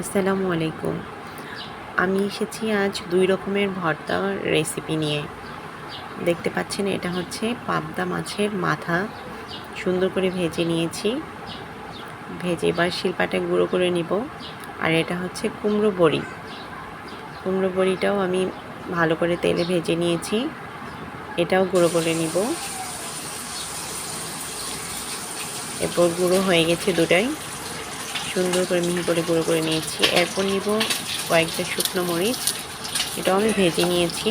আসসালামু আলাইকুম। আমি এসেছি আজ দুই রকমের ভর্তা রেসিপি নিয়ে। দেখতে পাচ্ছেন, এটা হচ্ছে পাবদা মাছের মাথা। সুন্দর করে ভেজে নিয়েছি। ভেজে এবার শিলপাটে গুঁড়ো করে নিব। আর এটা হচ্ছে কুমড়ো বড়ি। কুমড়ো বড়িটাও আমি ভালো করে তেলে ভেজে নিয়েছি। এটাও গুঁড়ো করে নিব। এরপর গুঁড়ো হয়ে গেছে দুটাই। সুন্দর করে মিহি করে গুঁড়ো করে নিয়েছি। এরপর নিব কয়েকটা শুকনো মরিচ। এটাও আমি ভেজে নিয়েছি।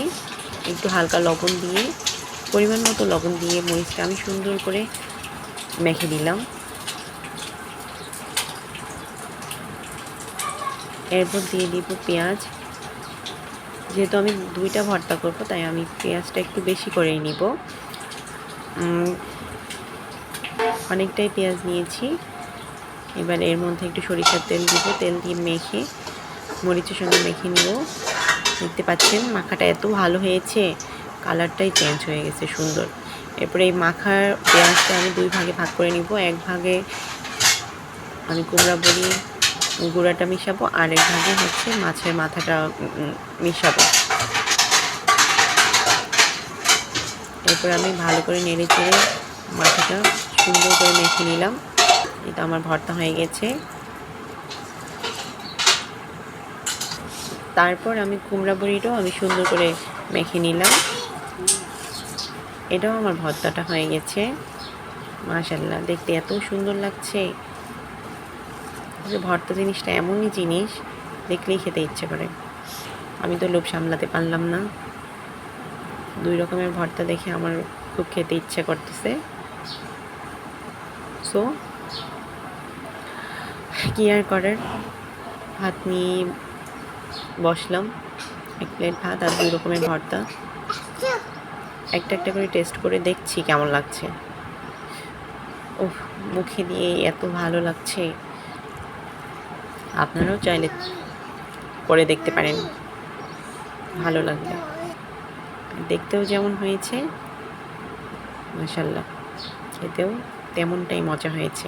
একটু হালকা লবণ দিয়ে, পরিমাণ মতো লবণ দিয়ে মরিচটা আমি সুন্দর করে মেখে দিলাম এরপর দিয়ে দিব পেঁয়াজ। যেহেতু আমি দুইটা ভর্তা করব, তাই আমি পেঁয়াজটা একটু বেশি করেই নিব। অনেকটাই পেঁয়াজ নিয়েছি। এবার এর মধ্যে একটু সরিষার তেল দিব, তেল দিয়ে মেখে, মরিচের সঙ্গে মেখে নিব। দেখতে পাচ্ছেন মাখাটা এত ভালো হয়েছে, কালারটাই চেঞ্জ হয়ে গেছে সুন্দর। এরপরে এই মাখার পেঁয়াজটা আমি দুই ভাগে ভাগ করে নিব, এক ভাগে আমি কুমড়া বড়ি, গুঁড়াটা মিশাবো আর এক ভাগে হচ্ছে মাছের মাথাটা মিশাবো। এরপর আমি ভালো করে নেড়ে চেড়ে মাথাটা সুন্দর করে মেখে নিলাম। এটা আমার ভর্তা হয়ে গেছে। তারপর আমি কুমড়া বড়িটাও আমি সুন্দর করে মেখে নিলাম। এটাও আমার ভর্তাটা হয়ে গেছে। মাশাল্লাহ দেখতে এত সুন্দর লাগছে। ভর্তা জিনিসটা এমনই জিনিস, দেখলেই খেতে ইচ্ছে করে। আমি তো লোভ সামলাতে পারলাম না। দুই রকমের ভর্তা দেখে আমার খুব খেতে ইচ্ছে করতেছে। সো কী আর করার? ভাত নিয়ে বসলাম। এক প্লেট ভাত আর দুই রকমের ভর্তা। একটা একটা করে টেস্ট করে দেখছি কেমন লাগছে। ও মুখে দিয়ে এত ভালো লাগছে। আপনারাও চাইলে করে দেখতে পারেন। ভালো লাগবে। দেখতেও যেমন হয়েছে মাসাল্লাহ খেতেও তেমনটাই মজা হয়েছে।